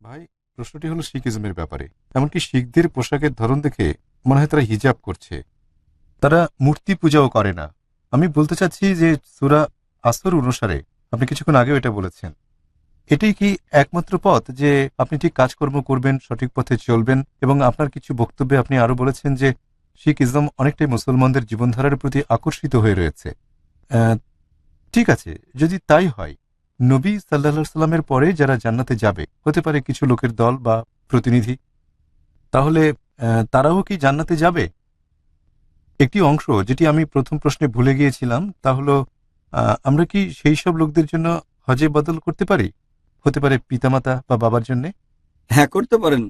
ভাই, প্রশ্নটি হলো শিখিজমের ব্যাপারে। এমনকি শিখদের পোশাকের ধরন দেখে মনে হয় তারা হিজাব করছে। তারা মূর্তি পূজাও করে না। আমি বলতে চাচ্ছি যে সুরা আসর অনুসারে আপনি কিছুক্ষণ আগেও এটা বলেছেন। এটাই কি একমাত্র পথ যে আপনি ঠিক কাজকর্ম করবেন, সঠিক পথে চলবেন এবং আপনার কিছু বক্তব্যে আপনি আরও বলেছেন যে শিখ ইসলাম অনেকটাই মুসলমানদের জীবনধারার প্রতি আকর্ষিত হয়ে রয়েছে। ঠিক আছে, যদি তাই হয় নবী সাল্লা সাল্লামের পরে যারা জান্নাতে যাবে, হতে পারে কিছু লোকের দল বা প্রতিনিধি, তাহলে তারাও কি জান্নাতে যাবে? একটি অংশ যেটি আমি প্রথম প্রশ্নে ভুলে গিয়েছিলাম, তা হলো আমরা কি সেই সব লোকদের জন্য হজে বদল করতে পারি? হতে পারে পিতামাতা বা বাবার জন্য? হ্যাঁ করতে পারেন।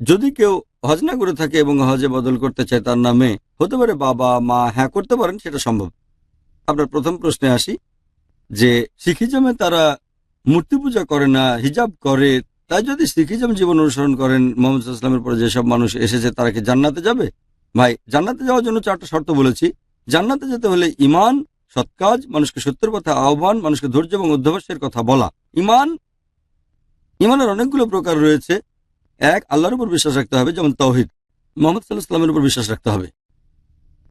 যদি কেউ হজ না করে থাকে এবং হজে বদল করতে চায় তার নামে, হতে পারে বাবা, মা হ্যাঁ করতে পারেন, সেটা সম্ভব। আপনার প্রথম প্রশ্নে আসি। যে শিখিজমে তারা মূর্তি পূজা করে না, হিজাব করে, তাই যদি শিখিজম জীবন অনুসরণ করেন, মোহাম্মদ ইসলামের পরে যেসব মানুষ এসেছে, তারা কি জান্নাতে যাবে? ভাই, জান্নাতে যাওয়ার জন্য চারটা শর্ত বলেছি। জান্নাতে যেতে হলে ইমান সৎকাজ, মানুষকে সত্যের কথা আহ্বান, মানুষকে ধৈর্য এবং অধ্যবসায়ের কথা বলা। ইমান ইমানের অনেকগুলো প্রকার রয়েছে। এক, আল্লাহর উপর বিশ্বাস রাখতে হবে, যেমন তৌহিদ। মোহাম্মদ সাল্লাহ সাল্লামের উপর বিশ্বাস রাখতে হবে।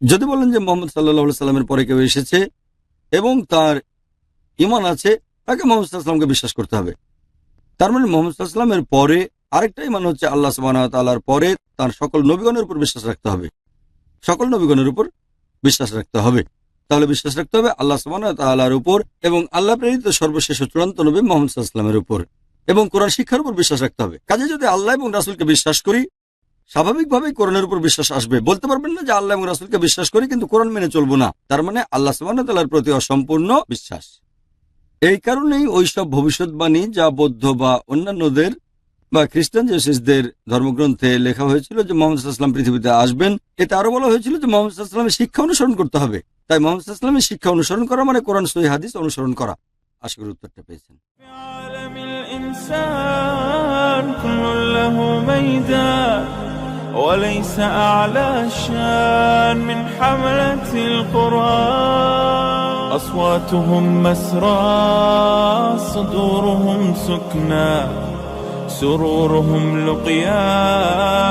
যদি বলেন যে মোহাম্মদ সাল্লাহ সাল্লামের পরে কেউ এসেছে এবং তার ইমান আছে, তাকে মোহাম্মদ সাল্লামকে বিশ্বাস করতে হবে। তার মানে মোহাম্মদ সাল্লামের পরে আরেকটা ইমান হচ্ছে আল্লাহ সুবাহ তাল্লাহর পরে তার সকল নবীগণের উপর বিশ্বাস রাখতে হবে। সকল নবীগণের উপর বিশ্বাস রাখতে হবে। তাহলে বিশ্বাস রাখতে হবে আল্লাহ সুবাহ তাল্লাহর উপর এবং আল্লাহ প্রেরিত সর্বশেষ চূড়ান্ত নবী মোহাম্মদ সাল্লামের উপর এবং কোরআন শিক্ষার উপর বিশ্বাস রাখতে হবে। কাজে যদি আল্লাহ এবং রাসুলকে বিশ্বাস করি, স্বাভাবিকভাবেই কোরআনের উপর বিশ্বাস আসবে। বলতে পারবেন না যে আল্লাহ এবং রাসুলকে বিশ্বাস করি, কিন্তু কোরআন মেনে চলবো না। তার মানে আল্লাহ সুবাহতাল্লাহর প্রতি অসম্পূর্ণ বিশ্বাস। এই কারণেই ওইসব ভবিষ্যৎবাণী যা বৌদ্ধ বা অন্যান্যদের বা খ্রিস্টান জেসিসদের ধর্মগ্রন্থে লেখা হয়েছিল যে মোহাম্মদ সাল্লাম পৃথিবীতে আসবেন এতে আরো বলা হয়েছিল যে মোহাম্মদ সাল্লামের শিক্ষা অনুসরণ করতে হবে তাই মোহাম্মদ সাল্লামের শিক্ষা অনুসরণ করা মানে কোরআন সহি হাদিস অনুসরণ করা আশা করি উত্তরটা পেয়েছেন عالم الإنسان كل له ميدان وليس أعلى الشان من حملة القرآن أصواتهم مسرى صدورهم سكنى سرورهم لقيا.